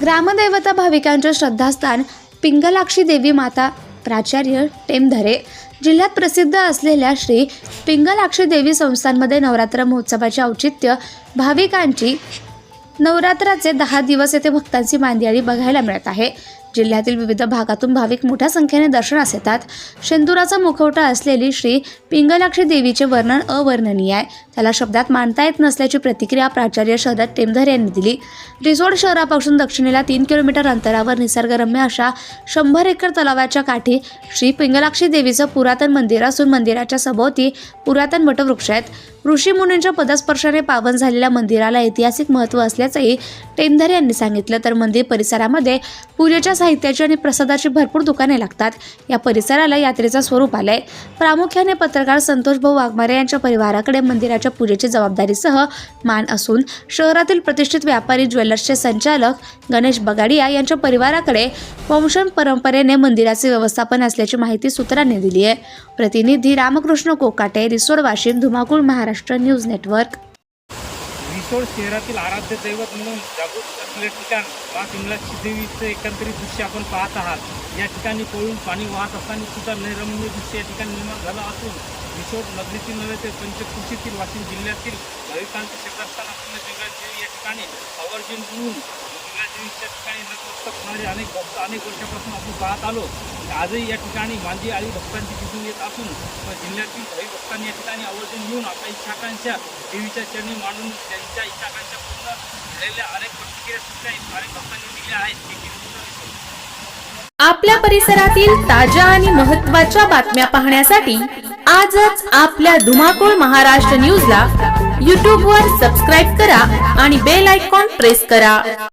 ग्रामदेवता भाविकांचे श्रद्धास्थान पिंगलाक्षी देवी माता प्राचार्य टेमधरे. जिल्ह्यात प्रसिद्ध असलेल्या श्री पिंगलाक्षी देवी संस्थानमध्ये नवरात्र महोत्सवाचे औचित्य भाविकांची नवरात्राचे दहा दिवस येथे भक्तांची मांदियाळी बघायला मिळत आहे. जिल्ह्यातील विविध भागातून भाविक मोठ्या संख्येने दर्शनास येतात शेंदुराचा मुखवटा असलेली श्री पिंगलाक्षी देवीचे वर्णन अवर्णनीय आहे. त्याला शब्दात मांडता येत नसल्याची प्रतिक्रिया प्राचार्य शरद टेमधर यांनी दिली. रिसोड शहरापासून दक्षिणेला तीन किलोमीटर अंतरावर निसर्गरम्य अशा शंभर एकर तलावाच्या काठी श्री पिंगलाक्षी देवीचं पुरातन मंदिर असून मंदिराच्या सभोवती पुरातन वटवृक्ष आहेत. ऋषी मुनींच्या पदस्पर्शाने पावन झालेल्या मंदिराला ऐतिहासिक महत्त्व असल्याचंही टेमधर यांनी सांगितलं. तर मंदिर परिसरामध्ये पूजेच्या साहित्याची आणि प्रसादाची भरपूर दुकाने लागतात. या परिसराला यात्रेचं स्वरूप आलंय. प्रामुख्याने पत्रकार संतोष भाऊ वाघमारे यांच्या परिवाराकडे मंदिराच्या पूजेची जबाबदारीसह मान असून शहरातील प्रतिष्ठित व्यापारी ज्वेलर्सचे संचालक गणेश बगाडिया यांच्या परिवाराकडे वंशन परंपरेने मंदिराचे व्यवस्थापन असल्याची माहिती सूत्रांनी दिली आहे प्रतिनिधी रामकृष्ण कोकाटे रिसोड वाशिम धुमाकूळ महाराष्ट्र न्यूज नेटवर्क. रिसोड शहरातील आराध्य दैवत म्हणून जागृत असलेले ठिकाण मा पिंगलाची देवीचं एकंदरीत दृश्य आपण पाहत आहात. या ठिकाणी पळून पाणी वाहत असताना सुद्धा नैरम्य दृश्य या ठिकाणी निर्माण झालं असून रिसोड नगरीतील नव्हे ते पंचकृषीतील वाशिम जिल्ह्यातील भाविकांचे श्रद्धास्थान असताना जंगल देवी या ठिकाणी आवर्जून म्हणून पिंगळादेवीच्या ठिकाणी नतमस्तक अनेक भक्त अनेक वर्षापासून आपण पाहत आलो. आजही या ठिकाणी मांदी आळी भक्तांची दिसून येत असून जिल्ह्यातील काही भक्तांनी या ठिकाणी आवर्जून येऊन आपल्या इच्छाकांक्षा देवीच्या चरणी मांडून त्यांच्या इच्छाकांक्षा पूर्ण झालेल्या अनेक प्रतिक्रिया सुद्धा अनेक भक्तांनी दिल्या आहेत. आपल्या परिसरातील ताज्या आणि महत्त्वाच्या बातम्या पाहण्यासाठी आजच आपल्या धुमाकूळ महाराष्ट्र न्यूजला यूट्यूबवर सबस्क्राईब करा आणि बेल आयकॉन प्रेस करा.